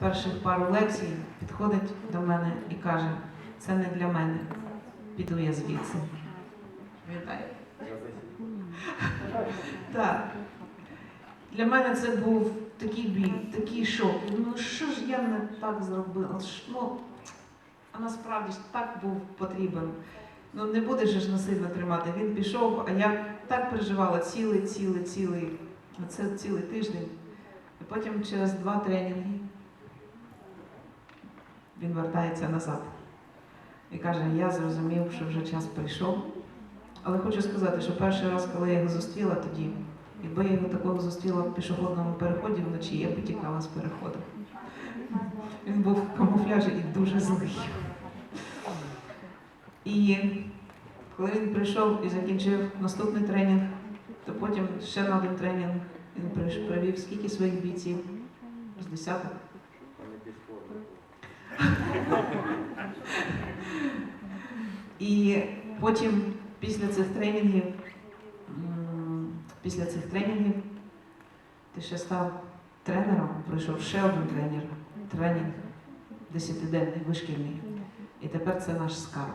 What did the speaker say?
перших пару лекцій підходить до мене і каже, це не для мене. Піду я звідси. Вітаю. Так. Для мене це був такий біль, такий шок. Я ну що ж я не так зробила? Ну, а насправді ж так був потрібен. Ну не будеш ж насильно тримати. Він пішов, а я так переживала цілий, цілий, цілий, це цілий тиждень. І потім через два тренінги він вертається назад і каже: Я зрозумів, що вже час прийшов. Але хочу сказати, що перший раз, коли я його зустріла тоді, якби я його такого зустріла в пішохідному переході вночі, я б тікала з переходу. Він був в камуфляжі і дуже злий. І коли він прийшов і закінчив наступний тренінг, то потім ще на один тренінг він привів скільки своїх бійців? З десяток. І потім, після цих тренінгів, після цих тренінгів, ти ще став тренером, пройшов ще один тренер, тренінг десятиденний, вишкільний. І тепер це наш скарб.